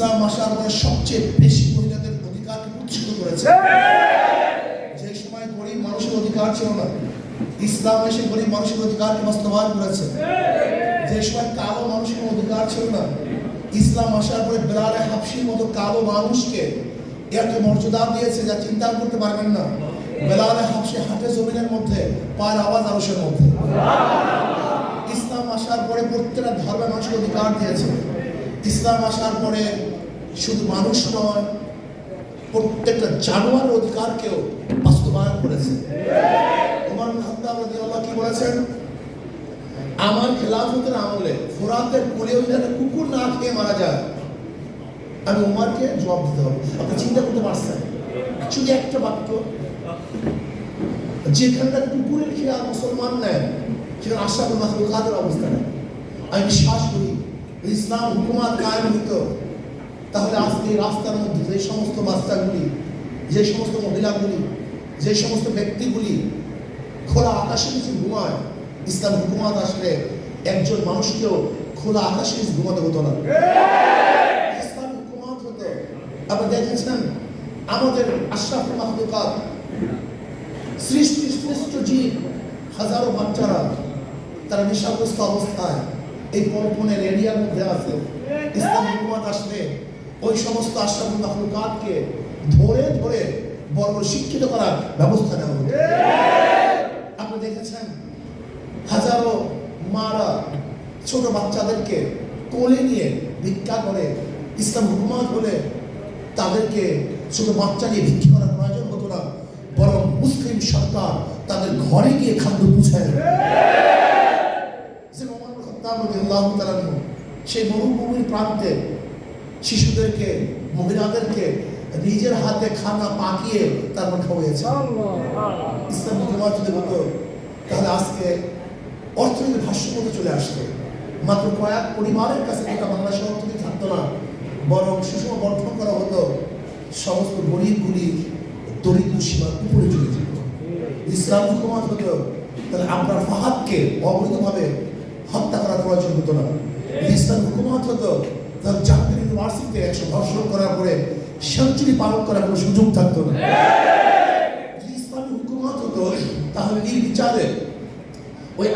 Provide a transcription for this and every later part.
ইসলাম আসার পরে সবচেয়ে বেশি মহিলাদের অধিকারকে প্রতিষ্ঠিত করেছে। যে সময় গরিব মানুষের অধিকার ছিল না, ইসলাম এসে গরিব মানুষের অধিকারকে বাস্তবায়ন করেছে। যে সময় কালো মানুষের অধিকার ছিল না, ইসলাম আসার পরে বেলালে হাফসির মতো কালো মানুষকে এত মর্যাদা দিয়েছে যা চিন্তা করতে পারবেন না। বেলালে হাফসি হাটে জমিনের মধ্যে, পায়ের আওয়াজ আরসের মধ্যে। ইসলাম আসার পরে প্রত্যেকটা ধর্মের মানুষকে অধিকার দিয়েছে। ইসলাম আসার পরে শুধু মানুষ নয়, প্রত্যেকটা জানোয়ার অধিকারকেও বাস্তবায়ন করেছে। ওমর বিন খাত্তাব কি বলেছেন? আমার খেলাফতের আমলে ফোরাতের কোলেও যাতে কুকুর না খেয়ে মারা যায়, আমি উমারকে জবাব দিতে হবে আপনি চিন্তা করতে পারছেন? শুধু একটা বাক্য। যেখানটা কুকুরের খেয়াল মুসলমান নেয়, সেখানে আশরাফুল মাখলুকাতের অবস্থা নেই আমি বিশ্বাস করি ইসলাম হুকুমাত কায়েম হতো তাহলে আজকে রাস্তার মধ্যে যে সমস্ত বাচ্চাগুলি, যে সমস্ত মহিলাগুলি, যে সমস্ত ব্যক্তিগুলি খোলা আকাশে নিচে ঘুমায়, ইসলাম হুকুমাত আসলে একজন মানুষকেও খোলা আকাশে নিচে ঘুমাতে হতো না। ইসলাম হুকুমাত হতো। আপনি দেখেছেন আমাদের আশরাফুল মাহলুকাত সৃষ্টি শ্রেষ্ঠ জীব, হাজারো বাচ্চারা তারা নেশাগ্রস্ত অবস্থায় এই পরপনের এরিয়ার মধ্যে আছে ইসলাম হুকুমাত আসলে ওই সমস্ত আশরাফুল মাহলুকাতকে ধরে ধরে বড় শিক্ষিত করার ব্যবস্থা নেওয়া হতো আপনি দেখেছেন হাজারো মারা ছোট বাচ্চাদেরকে কোলে নিয়ে ভিক্ষা করে ইসলাম হুকুমাত হলে তাদেরকে ছোট বাচ্চা নিয়ে ভিক্ষা করার প্রয়োজন হতো না, বরং মুসলিম সরকার তাদের ঘরে গিয়ে খাদ্য পৌঁছায় দেয়। যে সেই মরুভূমির প্রান্তে শিশুদেরকে মহিলাদেরকে নিজের হাতে খানা পাকিয়ে তারপর খাওয়াইয়েছে। ইসলাম হুকুমাত যদি হতো তাহলে আজকে অর্থনীতি ভাষ্যমতো চলে আসতো মাত্র কয়েক পরিবারের কাছে বাংলাদেশের অর্থনীতি থাকতো না বরং সুষম বর্ধন করা হতো সমস্ত গরিবগুলি দরিদ্র সীমার উপরে চলে যেত। ইসলাম হুকুমাত হতো তাহলে আপনার ফাহাদকে অবৈধভাবে হত্যা প্রয়োজন হতো না। ইসলাম হুকুমাত হতো তাহলে জাতীয় ইউনিভার্সিটিতে একশো ধর্ষণ করার পরে সেঞ্চুরি পালন করার কোনো সুযোগ থাকতো না। ইসলামী হুকুমত হতো, তাহলে নির্বিচারে ওই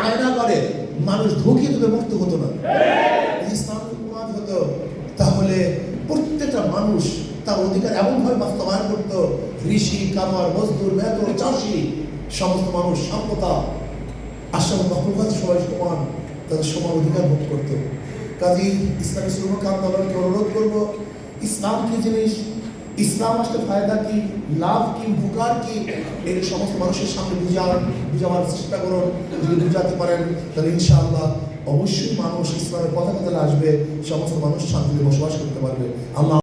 মানুষ ঢুকিয়ে দেবে মুক্ত হতো না। হুকুমত হতো, তাহলে প্রত্যেকটা মানুষ তার অধিকার এমনভাবে বাস্তবায়ন করতো, ঋষি, কামার, মজদুর চাষি, সমস্ত মানুষ সাম্যতা আসাম সবাই সমান। তাদের সমান অধিকার ভোগ করতো কাজী ইসলামী শ্রমিক আন্দোলনকে অনুরোধ করব ইসলাম কি জিনিস ইসলাম আসলে ফায়দা কি, লাভ কি, উপকার কি, এই সমস্ত মানুষের সামনে বুঝার, বুঝাবার চেষ্টা করুন। যদি বুঝাতে পারেন, তাহলে ইনশাআল্লাহ অবশ্যই মানুষ ইসলামের কথা তাহলে আসবে, সমস্ত মানুষ শান্তিতে বসবাস করতে পারবে। আল্লাহ